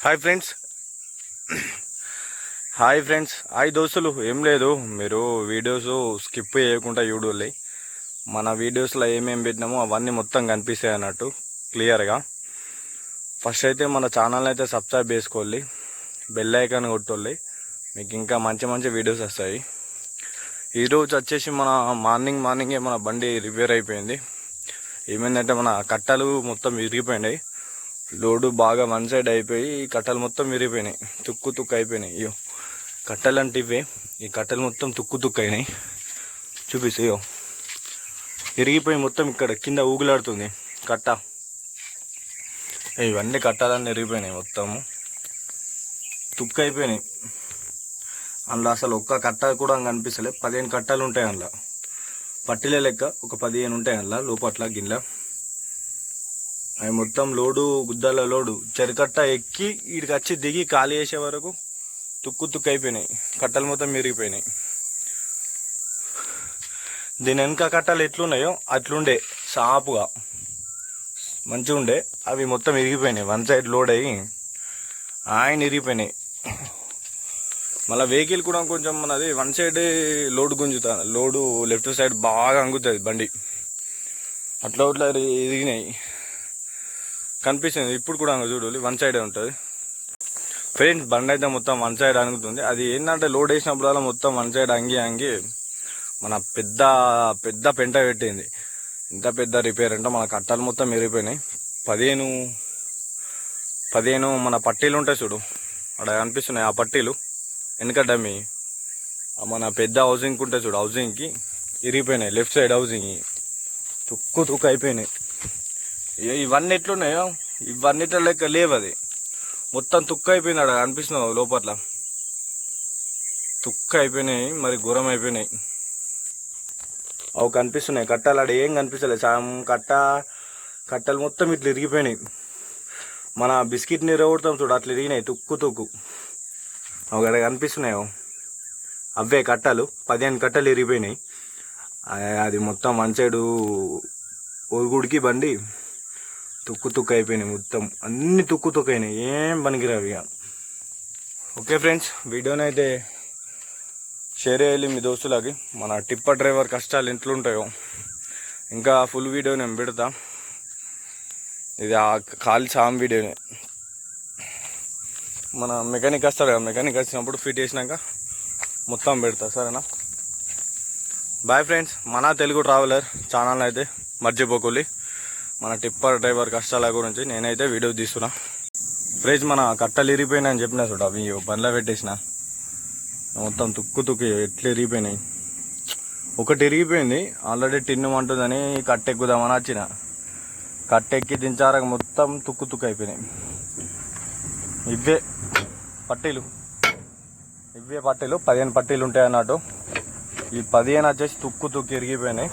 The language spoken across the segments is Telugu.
Hi friends hi friends hi దోస్తులు. ఏం లేదు. మీరు వీడియోస్ స్కిప్ చేయకుండా చూడాలి మన వీడియోస్లో ఏమేమి పెట్టినామో అవన్నీ మొత్తం కనిపిస్తాయి అన్నట్టు క్లియర్గా ఫస్ట్ అయితే మన ఛానల్ని అయితే సబ్స్క్రైబ్ చేసుకోవాలి బెల్ ఐకాన్ కొట్టుకోవాలి మీకు ఇంకా మంచి మంచి వీడియోస్ వస్తాయి. ఈరోజు వచ్చేసి మన మార్నింగ్ మార్నింగే మన బండి రిపేర్ అయిపోయింది. ఏమైందంటే మన కట్టలు మొత్తం విరిగిపోయినాయి. లోడు బాగా వన్ సైడ్ అయిపోయి ఈ కట్టలు మొత్తం విరిగిపోయినాయి. తుక్కు తుక్కు అయిపోయినాయి. అయ్యో కట్టలు అంటే ఇవే. ఈ కట్టలు మొత్తం తుక్కు తుక్కు అయినాయి. చూపిస్తే అయ్యో విరిగిపోయి మొత్తం ఇక్కడ కింద ఊగులాడుతుంది. కట్ట. ఇవన్నీ కట్టాలన్నీ విరిగిపోయినాయి మొత్తము తుక్కు అయిపోయినాయి. అందులో అసలు ఒక్క కట్ట కూడా కనిపిస్తలే పదిహేను కట్టాలు ఉంటాయి అందులో. పట్టిలే లెక్క ఒక పదిహేను ఉంటాయి అందులో లోపట్ల గిన్నె అవి మొత్తం లోడు గుద్దల లోడు. చెరికట్ట ఎక్కి వీడికి వచ్చి దిగి ఖాళీ చేసే వరకు తుక్కు తుక్కు అయిపోయినాయి. కట్టలు మొత్తం మెరిగిపోయినాయి దీని వెనక కట్టలు ఎట్లున్నాయో అట్లుండే సాపుగా మంచిగా ఉండే. అవి మొత్తం ఇరిగిపోయినాయి వన్ సైడ్ లోడ్ అయ్యి ఆయన ఇరిగిపోయినాయి మళ్ళీ వెహికల్ కూడా కొంచెం మనది వన్ సైడ్ లోడ్ గుంజుతా లోడు లెఫ్ట్ సైడ్ బాగా అంగుతుంది బండి. అట్లా అట్లా ఇరిగినాయి. కనిపిస్తుంది. ఇప్పుడు కూడా అంగ చూడాలి వన్ సైడే ఉంటుంది. ఫ్రెండ్స్ బండి అయితే మొత్తం వన్ సైడ్ అనుకుతుంది అది ఏంటంటే లోడ్ వేసినప్పుడల్లా మొత్తం వన్ సైడ్ అంగి అంగి మన పెద్ద పెద్ద పెంట పెట్టింది. ఎంత పెద్ద రిపేర్ అంటే మన కట్టాలు మొత్తం మెరిగిపోయినాయి పదిహేను పదిహేను మన పట్టీలు ఉంటాయి చూడు. అక్కడ కనిపిస్తున్నాయి ఆ పట్టీలు. వెనక డమ్మి మన పెద్ద హౌసింగ్కి ఉంటాయి చూడు హౌసింగ్కి ఇరిగిపోయినాయి లెఫ్ట్ సైడ్ హౌసింగ్ తుక్కు తుక్కు అయిపోయినాయి. ఇవన్నీ ఎట్లున్నాయో ఇవన్నిట్లో లెక్క లేవు అది. మొత్తం తుక్క అయిపోయింది అక్కడ అనిపిస్తున్నావు లోపల తుక్క అయిపోయినాయి మరి ఘోరం అయిపోయినాయి. అవి కనిపిస్తున్నాయి కట్టాలు అక్కడ ఏం కనిపిస్తలేదు సగం కట్ట కట్టలు మొత్తం ఇట్లా ఇరిగిపోయినాయి. మన బిస్కెట్ని ఇరగొడతాం చూడు అట్లా ఇరిగినాయి తుక్కు తుక్కు. అవి అక్కడ కనిపిస్తున్నాయి అవే. కట్టలు పదిహేను కట్టలు ఇరిగిపోయినాయి. అది మొత్తం వన్ సైడు ఒరుగుడికి బండి. తుక్కు తుక్కు అయిపోయినాయి మొత్తం. అన్ని తుక్కు తుక్కు అయినాయి ఏం పనికిరావు ఇక ఓకే ఫ్రెండ్స్ వీడియోని అయితే షేర్ చేయాలి మీ దోస్తులకి. మన టిప్పర్ డ్రైవర్ కష్టాలు ఎట్లుంటాయో. ఇంకా ఫుల్ వీడియో నేను పెడతా. ఇది ఆ ఖాళీ సామ్ వీడియోనే మన మెకానిక్ వస్తాడు కదా మెకానిక్ వచ్చినప్పుడు ఫిట్ చేసినాక మొత్తం పెడతా సరేనా? బాయ్ ఫ్రెండ్స్ మన తెలుగు ట్రావెలర్ ఛానల్ అయితే మర్చిపోకూలి మన టిప్పర్ డ్రైవర్ కష్టాల గురించి నేనైతే వీడియో తీస్తున్నా. ఫ్రెండ్స్ మన కట్టలు ఇరిగిపోయినాయని అని చెప్పిన చూడ అవి బండ్లో పెట్టేసిన. మొత్తం తుక్కు తుక్కు ఎట్లా ఇరిగిపోయినాయి. ఒకటి ఇరిగిపోయింది ఆల్రెడీ టిన్ను అంటుందని కట్టెక్కుదామని వచ్చిన. కట్టెక్కి దించారక మొత్తం తుక్కు తుక్కు అయిపోయినాయి. ఇవే పట్టీలు. ఇవే పట్టీలు పదిహేను పట్టీలు ఉంటాయి అన్నట్టు. ఈ పదిహేను వచ్చేసి తుక్కు తుక్కు ఇరిగిపోయినాయి.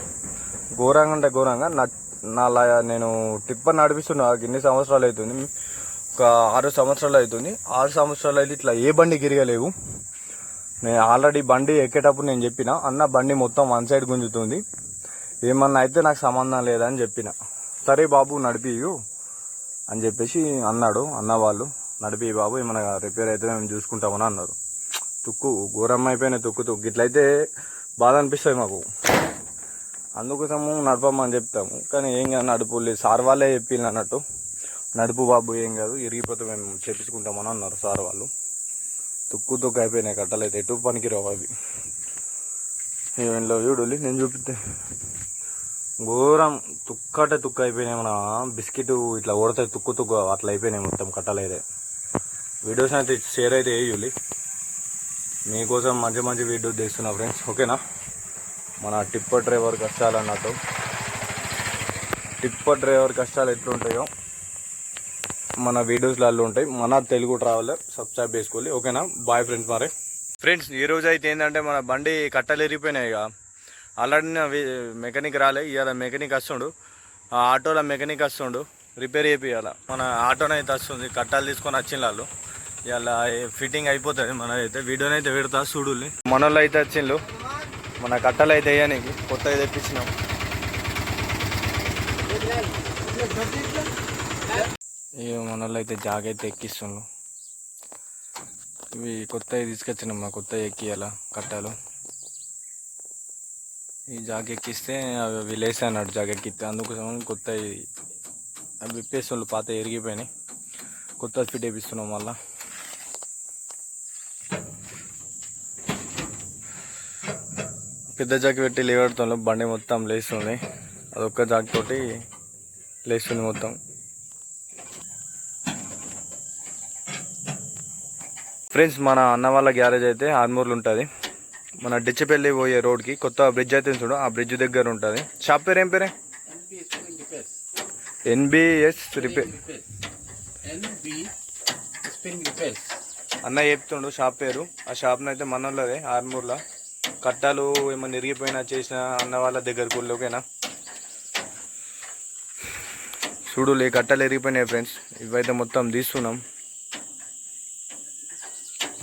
ఘోరంగా అంటే ఘోరంగా నా నా నేను టిప్పర్ నడిపిస్తున్నా ఎన్ని సంవత్సరాలు అవుతుంది ఒక ఆరు సంవత్సరాలు అవుతుంది ఆరు సంవత్సరాలు అయితే ఇట్లా ఏ బండి గిరగలేవు. నేను ఆల్రెడీ బండి ఎక్కేటప్పుడు నేను చెప్పిన అన్న బండి మొత్తం వన్ సైడ్ గుంజుతుంది. ఏమన్నా అయితే నాకు సంబంధం లేదని చెప్పిన. సరే బాబు నడిపియు అని చెప్పేసి అన్నాడు. అన్న వాళ్ళు నడిపి బాబు ఏమన్నా రిపేర్ అయితే మేము చూసుకుంటామని అన్నారు. తుక్కు ఘోరం అయిపోయిన తుక్కు తుక్కు. ఇట్లయితే బాధ అనిపిస్తుంది మాకు. అందుకోసము నడపమని చెప్తాము. కానీ ఏం కాదు నడుపు లేదు. సార్ వాళ్ళే చెప్పింది అన్నట్టు. నడుపు బాబు ఏం కాదు ఇరిగిపోతే మేము చేపించుకుంటామని అన్నారు సార్ వాళ్ళు. తుక్కు తుక్కు అయిపోయినాయి కట్టలు అయితే. ఎటు పనికి రావు అవి. ఈవెంట్లో చూడు నేను చూపిస్తే ఘోరం. తుక్కటే తుక్కు అయిపోయినాయి మన బిస్కెట్ ఇట్లా ఓడితే తుక్కు తుక్కు అట్లా అయిపోయినాయి మొత్తం కట్టలేదే వీడియోస్ అయితే షేర్ అయితే వేయాలి మీకోసం మంచి మంచి వీడియోస్ తీస్తున్నా ఫ్రెండ్స్. ఓకేనా? మన టిప్పర్ డ్రైవర్ కష్టాలు అన్నట్టు. టిప్పర్ డ్రైవర్ కష్టాలు ఎట్లుంటాయో మన వీడియోస్లలో ఉంటాయి. మన తెలుగు ట్రావెలర్ సబ్స్క్రైబ్ చేసుకోవాలి. ఓకేనా? బాయ్ ఫ్రెండ్స్ మరి. ఫ్రెండ్స్ ఈ రోజు అయితే ఏంటంటే మన బండి కట్టలు ఎరిగిపోయినాయి ఇక. ఆల్రెడీ మెకానిక్ రాలే. ఇవాళ మెకానిక్ వస్తుండు. ఆ ఆటోలో మెకానిక్ వస్తుండు. రిపేర్ చేపియాల మన ఆటోనే అయితే వస్తుంది. కట్టాలు తీసుకొని వచ్చిన వాళ్ళు. ఇవాళ ఫిట్టింగ్ అయిపోతుంది. మన అయితే వీడియోని అయితే పెడతా చూడుల్ని. మన వాళ్ళు అయితే వచ్చిండ్రు మన కట్టలు అయితే వేయడానికి కొత్తగా తెప్పించినాం. ఇక మన వాళ్ళు అయితే జాగ్ అయితే ఎక్కిస్తుండ్రు. ఇవి కొత్తవి తీసుకొచ్చినాం మా కొత్త ఎక్కియాల కట్టాలు. ఈ జాగ్ ఎక్కిస్తే అవి అవి అన్నాడు జాగ్ ఎక్కిస్తే. అందుకోసం కొత్త అవి విప్పేస్తుండ్రు పాత ఎరిగిపోయినాయి. కొత్త ఫిట్ వేపిస్తున్నాం మళ్ళీ. పెద్ద జాకి పెట్టి లేవడుతాం బండి మొత్తం లేస్తుంది. అదొక్క జాక్ తోటి లేస్తుంది మొత్తం. ఫ్రెండ్స్ మన అన్న వాళ్ళ గ్యారేజ్ అయితే ఆర్మూర్లు ఉంటుంది. మన డిచ్చపల్లి పోయే రోడ్కి కొత్త బ్రిడ్జ్ అయితే చూడు ఆ బ్రిడ్జ్ దగ్గర ఉంటుంది. షాప్ పేరు ఏం పేరే? ఎన్బిఎస్ రిపేర్ అన్న చెప్తుండు షాప్ పేరు. ఆ షాప్ని అయితే మనోళ్ళదే ఆర్మూర్లో. కట్టాలు ఏమైనా ఇరిగిపోయినా చేసిన అన్న వాళ్ళ దగ్గరకు ఓకేనా చూడులే కట్టాలు ఇరిగిపోయినాయి ఫ్రెండ్స్. ఇవైతే మొత్తం తీస్తున్నాం.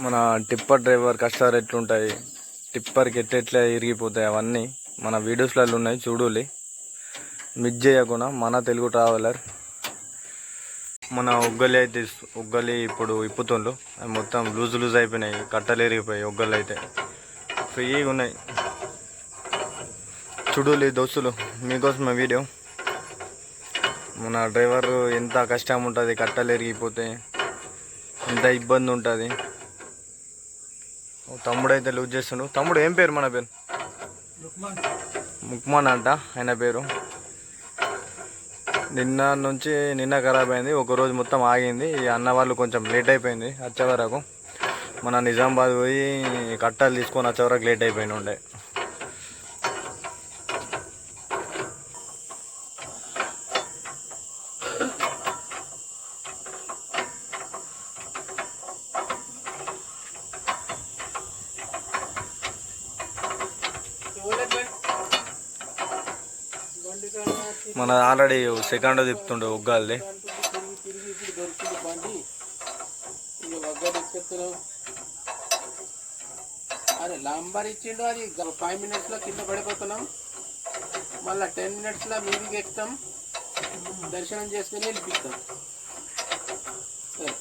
మన టిప్పర్ డ్రైవర్ కష్టాలు ఎట్లుంటాయి టిప్పర్కి ఎట్లెట్లా ఇరిగిపోతాయి అవన్నీ మన వీడియోస్లలో ఉన్నాయి చూడులే మిస్ చేయకుండా మన తెలుగు ట్రావెలర్ మన ఒగ్గలి అయితే ఒగ్గలి ఇప్పుడు ఇప్పుతుండ్రు మొత్తం లూజ్ లూజ్ అయిపోయినాయి కట్టలు ఎరిగిపోయాయి ఒగ్గలు అయితే ఫ్రీగా ఉన్నాయి. చూడులే దోస్తులు మీకోసం వీడియో. మన డ్రైవర్ ఎంత కష్టం ఉంటుంది కట్టలు ఎరిగిపోతే ఎంత ఇబ్బంది ఉంటుంది. తమ్ముడు అయితే లూజ్ చేస్తుండు. తమ్ముడు ఏం పేరు మన పేరు? ముక్మాన్ అంట ఆయన పేరు. నిన్న నుంచి నిన్న ఖరాబ్ అయింది ఒక రోజు మొత్తం ఆగింది. ఈ అన్న వాళ్ళు కొంచెం లేట్ అయిపోయింది వచ్చే వరకు. మన నిజామాబాద్ పోయి కట్టాలు తీసుకొని వచ్చే వరకు లేట్ అయిపోయిన ఉండే మన ఆల్రెడీ సెకండ్ తిప్పుతుండే ఉగ్గాలి తిరిగి తిరిగి ఇప్పుడు దొరికింది బండి ఇక వగ్గలు ఎక్కెత్తున్నావు అరే లంబర్ ఇచ్చిండు అది ఫైవ్ మినిట్స్లో కింద పడిపోతున్నాం. మళ్ళీ టెన్ మినిట్స్లో మీదికి ఎక్కుతాం. దర్శనం చేసుకుని వెళ్ళిపిస్తాం సరే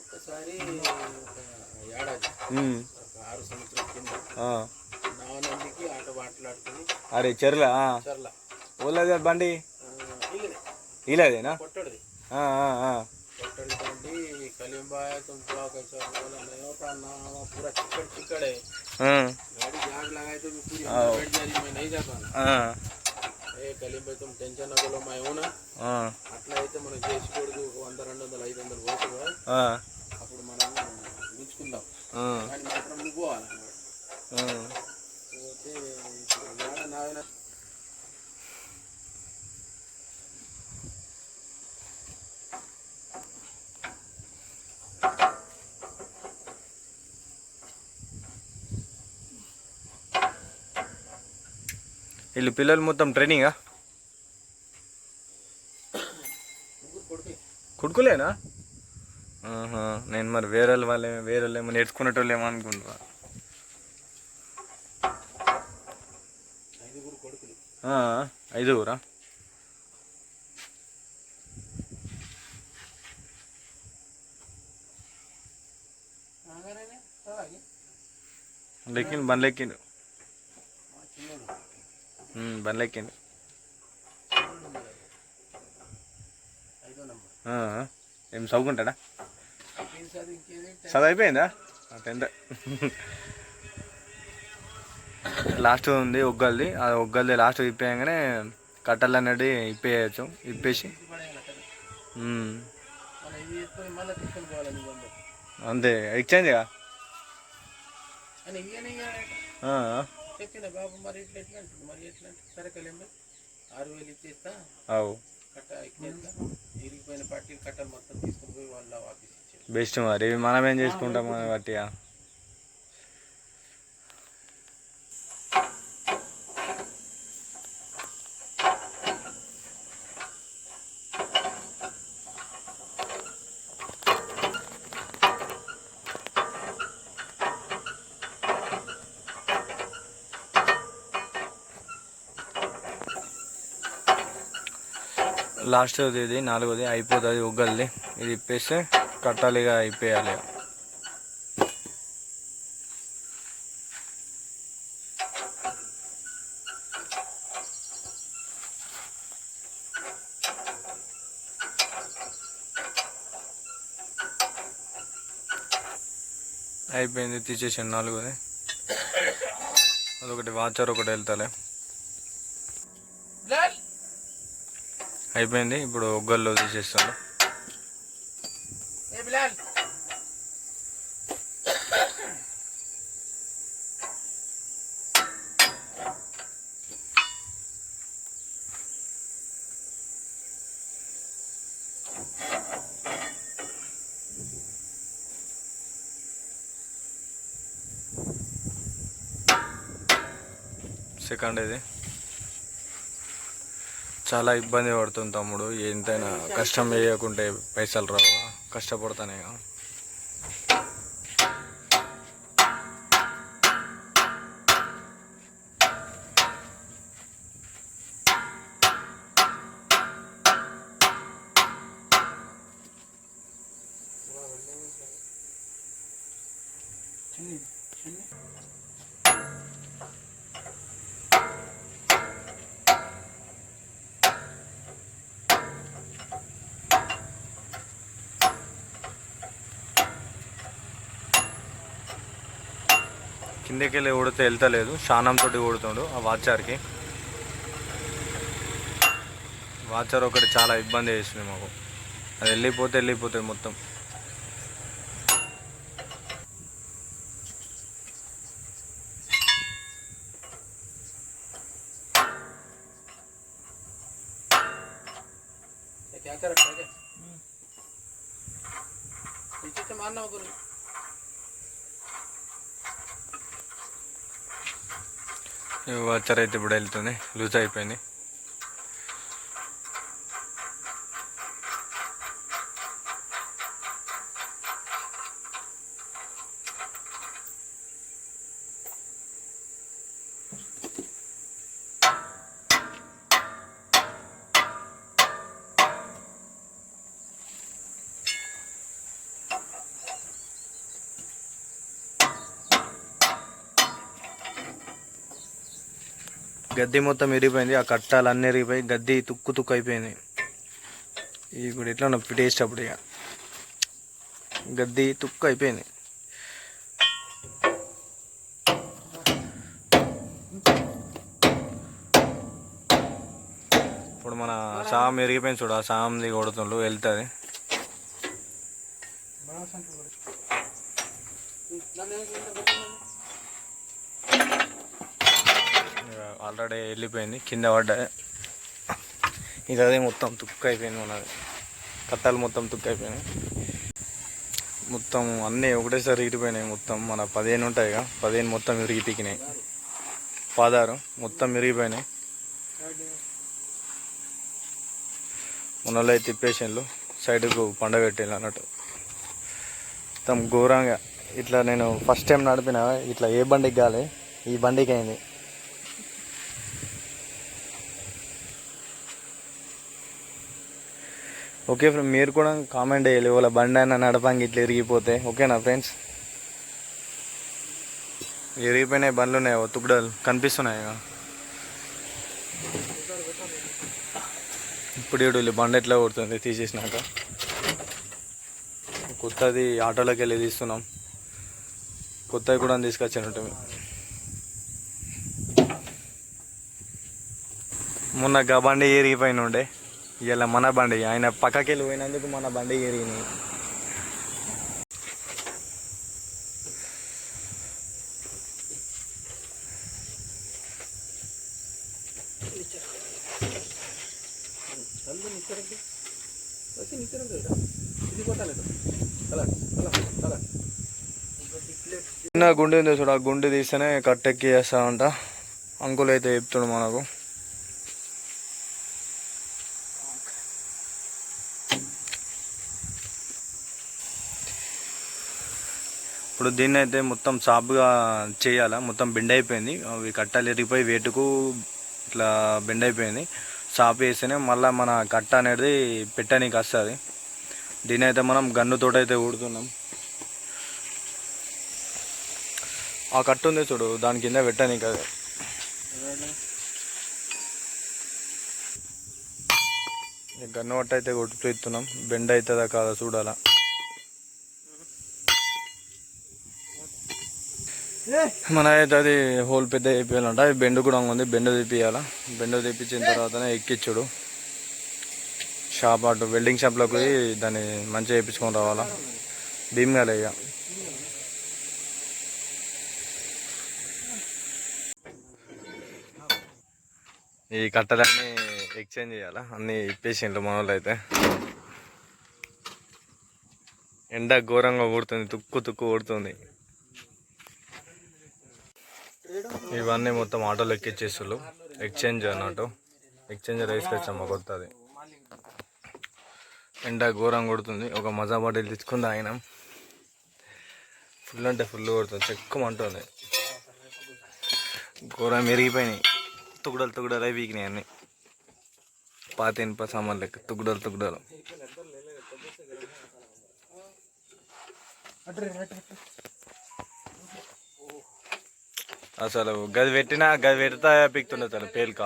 ఒకసారి ఏడాది ఆరు సంవత్సరాల కింద నావనందికి ఆట మాట్లాడుకుని అరే చెర్ల చర్ల. ఓలేదే బండి? ఇలాదేనా कलिम्बाया तुम तो कैसा बोला नहीं होता ना वो पूरा चिकड़ चिकड़ है ఆ, गाड़ी जाग लगाए तो मैं पूरी आओ। अंदर बैठ जा रही मैं नहीं जाता ना ఆ, ఏ కలింబాయ్ तुम టెన్షన్ అవ్వలో మా ఏమన్నా ఆ, అట్లా అయితే మనం చేసుకోకూడదు ఒక వంద రెండు వందలు ఐదు వందలు పోతుంది ఆ, అప్పుడు మనం ఉంచుకుందాం ఆ, కానీ మాత్రం నువ్వు పోవాలన్నమాట ఆ. పోతే ఇప్పుడు ఏడ నాయన వీళ్ళు పిల్లలు మొత్తం ట్రైనింగా? కొడుకులేనా? నేను మరి వేరే వాళ్ళే వేరే ఏమో నేర్చుకునేటోళ్ళు ఏమో అనుకుంటున్నా. ఐదుగురా? రాగానే లెక్కిండు బండ్లు ఎక్కిండు బండ్లు ఎక్కిండు ఏం చదువుకుంటాడా? చదువు అయిపోయిందా? టెన్త్. లాస్ట్ ఉంది ఒగ్గల్ది. ఆ ఒగ్గల్ది లాస్ట్ ఇప్పేయగానే కట్టలు అనేది ఇప్పేయచ్చు ఇప్పేసి. అంతే ఎక్స్చేంజ్గా చెప్పిన బాబు మరి ఇట్లా ఎట్లా అంటుంది మరి ఎట్లా అంటే సరే కలింబ ఆరు వేలు ఇచ్చేస్తా. కట్ట ఇచ్చేస్తా. ఇరిగిపోయిన పట్టి కట్టలు మొత్తం తీసుకొని పోయి వాళ్ళ ఆఫీస్ ఇచ్చారు బెస్ట్ మరి మనం ఏం చేసుకుంటాం మన లాస్ట్ ఇది నాలుగోది అయిపోతుంది ఉగ్గల్ది ఇది ఇప్పేస్తే కట్టాలిగా అయిపోయాలి అయిపోయింది తీసేసాను నాలుగోది. అదొకటి వాచర్ ఒకటి వెళ్తాలే. అయిపోయింది. ఇప్పుడు ఒగ్గల్లో తీసేస్తాను సెకండ్ ఇది. చాలా ఇబ్బంది పడుతుంది తమ్ముడు. ఎంతైనా కష్టం వేయకుంటే పైసలు రావు? కష్టపడతానే కిందకి వెళ్ళి ఊడితే వెళ్తలేదు. శానంతో తోటి ఊడుతుండు ఆ వాచర్కి వాచర్ ఒకటి చాలా ఇబ్బంది చేసింది మాకు. అది వెళ్ళిపోతే వెళ్ళిపోతుంది మొత్తం. ఈ అయితే ఇప్పుడు వెళ్తుంది లూజ్ అయిపోయింది. గద్దె మొత్తం ఇరిగిపోయింది. ఆ కట్టాలు అన్నీ ఇరిగిపోయి గడ్డి తుక్కు తుక్కు అయిపోయింది. ఇప్పుడు ఎట్లా పిటేసేటప్పుడు ఇక. గద్దె తుక్కు అయిపోయింది. ఇప్పుడు మన సామ్ ఎరిగిపోయింది చూడు. ఆ సామ్ది కొడుతుండ్రు వెళ్తుంది. ఆల్రెడీ వెళ్ళిపోయింది. కింద పడ్డా ఇది అదే మొత్తం తుక్కు అయిపోయింది మనది కట్టాలు మొత్తం తుక్కు అయిపోయినాయి మొత్తం అన్నీ ఒకటేసారి ఇరిగిపోయినాయి మొత్తం. మన పదిహేను ఉంటాయి కదా పదిహేను మొత్తం విరిగి పీకినాయి పదహారు మొత్తం విరిగిపోయినాయి మనలో అయితే తిప్పేసిన్లు సైడ్కు పండగ అన్నట్టు. మొత్తం ఘోరంగా. ఇట్లా నేను ఫస్ట్ టైం నడిపిన. ఇట్లా ఏ బండికి కాలే. ఈ బండికి అయింది. ఓకే ఫ్రెండ్ మీరు కూడా కామెంట్ చేయాలి. వాళ్ళ బండి అయినా నడపంగి ఇట్లా ఇరిగిపోతే. ఓకేనా ఫ్రెండ్స్ ఇరిగిపోయినాయి బండ్లు ఉన్నాయి తుక్కుడలు కనిపిస్తున్నాయి ఇప్పుడు వీళ్ళు బండి ఎట్లా కొడుతుంది తీసేసినాక. కొత్తది ఆటోలోకి వెళ్ళి తీస్తున్నాం. కొత్తవి కూడా తీసుకొచ్చినట్టు మొన్న గా బండి ఏరిగిపోయిన ఉండే. ఇలా మన బండి. ఆయన పక్కకి వెళ్ళి పోయినందుకు మన బండి ఎరిగినాయి చిన్న గుండు ఉంది చూడు ఆ గుండు తీస్తేనే కట్టెక్కి చేస్తా అంట అంకులు అయితే చెప్తుడు మనకు. ఇప్పుడు దీన్ని అయితే మొత్తం సాఫ్గా చేయాలా? మొత్తం బెండ్ అయిపోయింది అవి కట్టాలు ఎరిగిపోయి వేటుకు ఇట్లా బెండ్ అయిపోయింది సాప్ వేస్తేనే మళ్ళీ మన కట్ట అనేది పెట్టడానికి వస్తుంది. దీని అయితే మనం గన్నుతోటి అయితే ఊడుతున్నాం. ఆ కట్ట ఉంది చూడు దాని కింద పెట్టడానికి అది. గన్ను పట్ట అయితే కొట్టుతూ ఇస్తున్నాం బెండ్ అవుతుందా కాదా చూడాలా. మన అయితే అది హోల్ పెద్ద వేపియాలంట అది బెండు కూడా ఉంది. బెండు తీపియాల బెండు తీపించిన తర్వాతనే ఎక్కిచ్చుడు. షాప్ అటు వెల్డింగ్ షాప్లోకి పోయి దాన్ని మంచిగా వేయించుకొని రావాలా? భీమ్గాలే ఇక. ఈ కట్టలన్నీ ఎక్స్చేంజ్ చేయాలా? అన్నీ ఇప్పేసిండ్రు మన వాళ్ళు అయితే. ఎండ ఘోరంగా కొడుతుంది. తుక్కు తుక్కు కొడుతుంది. ఇవన్నీ మొత్తం ఆటోలో ఎక్కిచ్చేస్తులు ఎక్స్చేంజ్ అన్నట్టు. ఎక్స్చేంజ్ వేసుకొచ్చాము కొత్తది. ఎండ ఘోరం కొడుతుంది. ఒక మజా బాటిల్ తెచ్చుకుంది ఆయన. ఫుల్ అంటే ఫుల్ కొడుతుంది. చెక్కమంటుంది ఘోరం ఎరిగిపోయినాయి తుగుడలు తుగుడలు అవి వీకినాయి అన్నీ. పాత ఇనుప సామాన్ లెక్క. తుగుడలు తుగుడలు. అసలు గది పెట్టినా గది పెడతా పిక్తుండే అసలు పేలిక.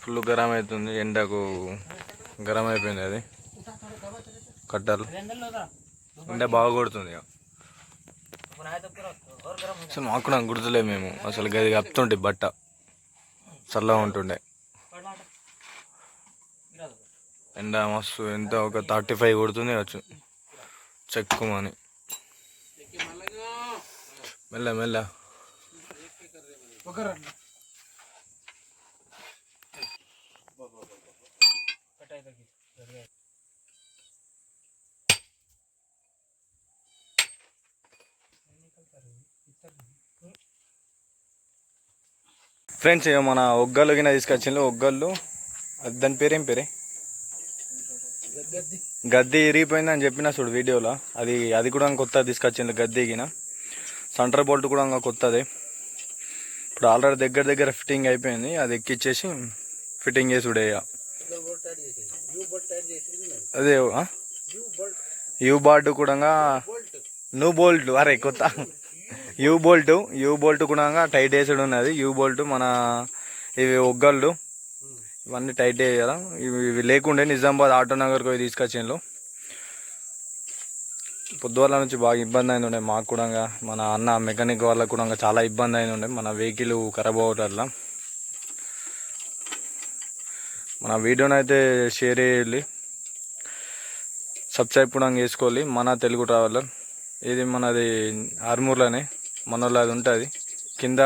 ఫుల్ గరం అవుతుంది ఎండకు గరం అయిపోయింది అది. కట్టాలు. ఎండ బాగా కొడుతుంది అసలు మాకు నాకు గుర్తులే మేము. అసలు గది కప్పుతుంటే బట్ట. చల్లగా ఉంటుండే. ఎండ మస్తు ఎంత ఒక థర్టీ ఫైవ్ కొడుతుంది వచ్చు చెక్కుమని మెల్ల మెల్ల. ఫ్రెండ్స్ ఇక మన ఒగ్గలు కింద తీసుకొచ్చిండ్రు ఒగ్గళ్ళు దాని పేరేం పేరే? గద్దె ఇరిగిపోయిందని చెప్పిన చూడు వీడియోలో. అది అది కూడా కొత్త తీసుకొచ్చింది గద్దె గిన. సెంటర్ బోల్ట్ కూడా ఇంకా కొత్తది. ఇప్పుడు ఆల్రెడీ దగ్గర దగ్గర ఫిట్టింగ్ అయిపోయింది. అది ఎక్కిచ్చేసి ఫిట్టింగ్ చేసి ఉడేయ అదే యూ బాల్ట్ కూడా న్యూ బోల్ట్. అరే కొత్త. యూ బోల్ట్ యూ బోల్ట్ కూడా టైట్ వేసుడు ఉన్నది. యూ బోల్ట్ మన ఇవి ఒగ్గళ్ళు. ఇవన్నీ టైట్ కదా. ఇవి ఇవి లేకుండే నిజామాబాద్ ఆటో నగర్కి పోయి తీసుకొచ్చిండ్రు పొద్దువల్ల నుంచి బాగా ఇబ్బంది అయింది ఉండే మాకు కూడా మన అన్న మెకానిక్ వాళ్ళకు కూడా చాలా ఇబ్బంది అయింది ఉండే మన వెహికల్ ఖరాబ్ అవ్వటం మన వీడియోని అయితే షేర్ చేయాలి సబ్స్క్రైబ్ కూడా చేసుకోవాలి. మన తెలుగు ట్రావెలర్ ఇది మనది ఆర్మూర్లోనే. మనలో అది ఉంటుంది. కింద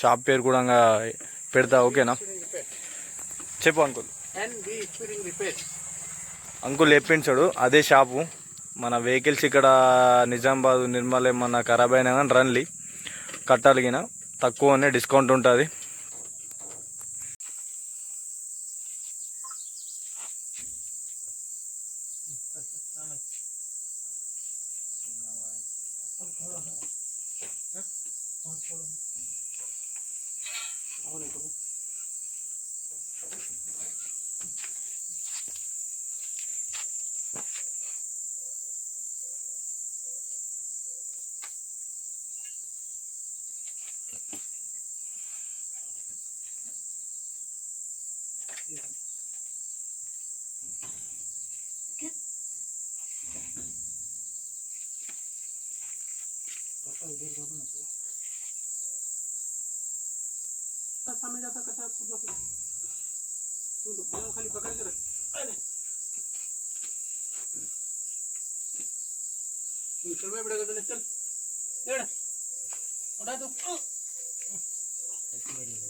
షాప్ పేరు కూడా పెడతా ఓకేనా? చెప్పు అంకుల్. అంకుల్ చెప్పించాడు అదే షాపు. మన వెహికల్స్ ఇక్కడ నిజామాబాద్ నిర్మల్ ఏమన్నా ఖరాబ్ అయినా కానీ రన్లీ. కట్టాలిగిన తక్కువనే డిస్కౌంట్ ఉంటుంది. सामने जाता कटा खुद लोग तू तो बिना खाली पकड़ के रख चल भाई बेटा चल चल चल उठा दो एक मिनट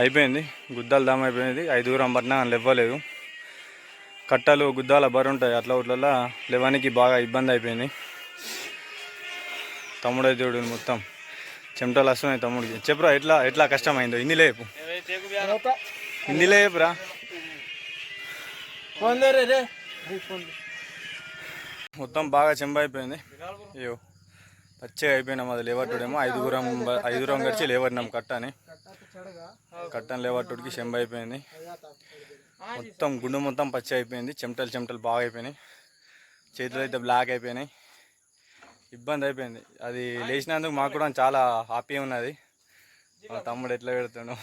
అయిపోయింది గుద్దాలు దామ అయిపోయింది ఐదుగురం పట్టినా లేవ్వలేదు కట్టలు గుద్దాల బరి ఉంటాయి. అట్లా ఇట్లా లేవనికి బాగా ఇబ్బంది అయిపోయింది. తమ్ముడై అయితే చూడు మొత్తం. చెమటలు వస్తున్నాయి తమ్ముడికి. చెప్పురా ఎట్లా ఎట్లా కష్టమైందో? హిందీలో లేపు. హిందీలో లేపురా. మొత్తం బాగా చెంబ అయిపోయింది. అయ్యో పచ్చగా అయిపోయినాం. అది లేవట్టుడేమో. ఐదుగురం ఐదుగురం గడిచి లేవడినాం కట్టని. కట్టని లేవట్టుడికి చెంబ అయిపోయింది. మొత్తం గుండు మొత్తం పచ్చి అయిపోయింది. చెమటలు చెమటలు బాగా అయిపోయినాయి. చేతులు అయితే బ్లాక్ అయిపోయినాయి. ఇబ్బంది అయిపోయింది. అది లేచినందుకు మాకు కూడా చాలా హ్యాపీ ఉన్నది. మా తమ్ముడు ఎట్లా పెడుతాడు.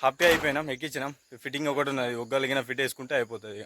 హ్యాపీ అయిపోయినాం ఎక్కించినాం. ఫిట్టింగ్ ఒకటి ఉన్నది. ఒక్కలిగిన ఫిట్ వేసుకుంటే అయిపోతుంది